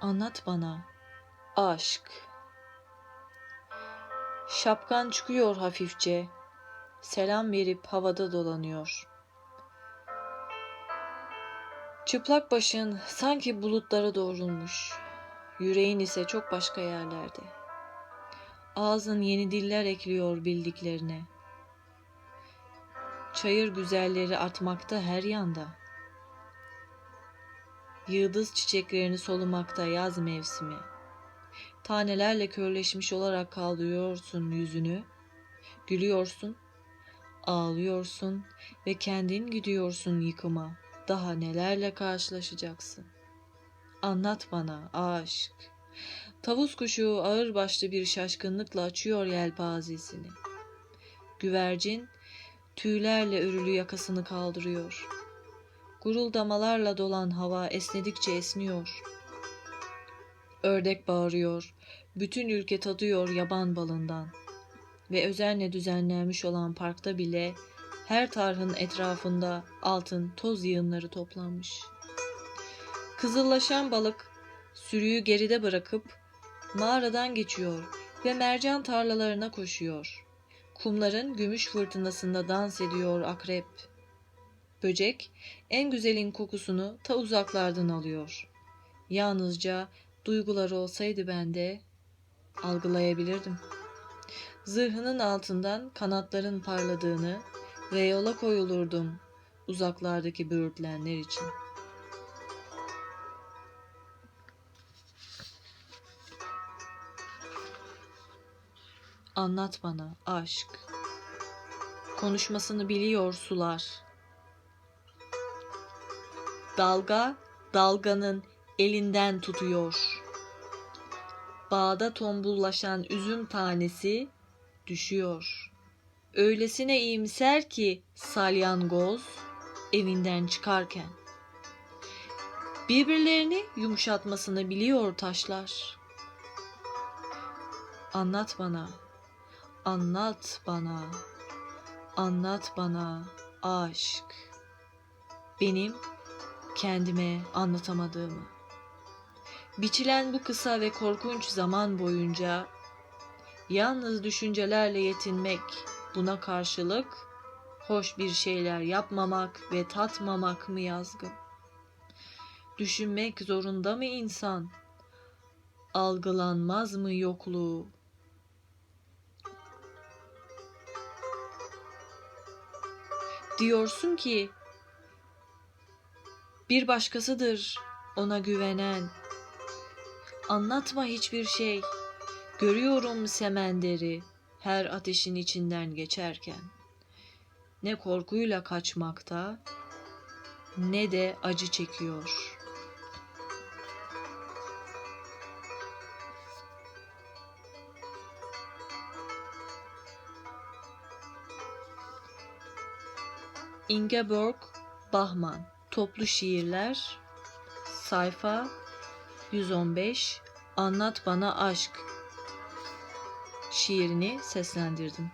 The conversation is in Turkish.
Anlat bana. Aşk. Şapkan çıkıyor hafifçe. Selam verip havada dolanıyor. Çıplak başın sanki bulutlara doğrulmuş. Yüreğin ise çok başka yerlerde. Ağzın yeni diller ekliyor bildiklerine. Çayır güzelleri atmakta her yanda. Yıldız çiçeklerini solumakta yaz mevsimi. Tanelerle körleşmiş olarak kaldırıyorsun yüzünü. Gülüyorsun, ağlıyorsun ve kendin gidiyorsun yıkıma. Daha nelerle karşılaşacaksın? Anlat bana aşk. Tavus kuşu ağır başlı bir şaşkınlıkla açıyor yelpazesini. Güvercin tüylerle örülü yakasını kaldırıyor. Guruldamalarla dolan hava esnedikçe esniyor. Ördek bağırıyor. Bütün ülke tadıyor yaban balından. Ve özenle düzenlenmiş olan parkta bile her tarhın etrafında altın toz yığınları toplanmış. Kızıllaşan balık sürüyü geride bırakıp mağaradan geçiyor ve mercan tarlalarına koşuyor. Kumların gümüş fırtınasında dans ediyor akrep. Böcek en güzelin kokusunu ta uzaklardan alıyor. Yalnızca duygular olsaydı bende algılayabilirdim. Zırhının altından kanatların parladığını ve yola koyulurdum uzaklardaki böğürtlenler için. Anlat bana aşk. Konuşmasını biliyor sular. Dalga dalganın elinden tutuyor. Bağda tombullaşan üzüm tanesi düşüyor. Öylesine iyimser ki salyangoz evinden çıkarken. Birbirlerini yumuşatmasını biliyor taşlar. Anlat bana, anlat bana, anlat bana aşk. Benim kendime anlatamadığımı. Biçilen bu kısa ve korkunç zaman boyunca yalnız düşüncelerle yetinmek, buna karşılık hoş bir şeyler yapmamak ve tatmamak mı yazgın? Düşünmek zorunda mı insan? Algılanmaz mı yokluğu? Diyorsun ki bir başkasıdır ona güvenen. Anlatma hiçbir şey. Görüyorum semenderi her ateşin içinden geçerken. Ne korkuyla kaçmakta ne de acı çekiyor. Ingeborg Bachmann Toplu Şiirler. Sayfa 115 Anlat Bana Aşk. Şiirini seslendirdim.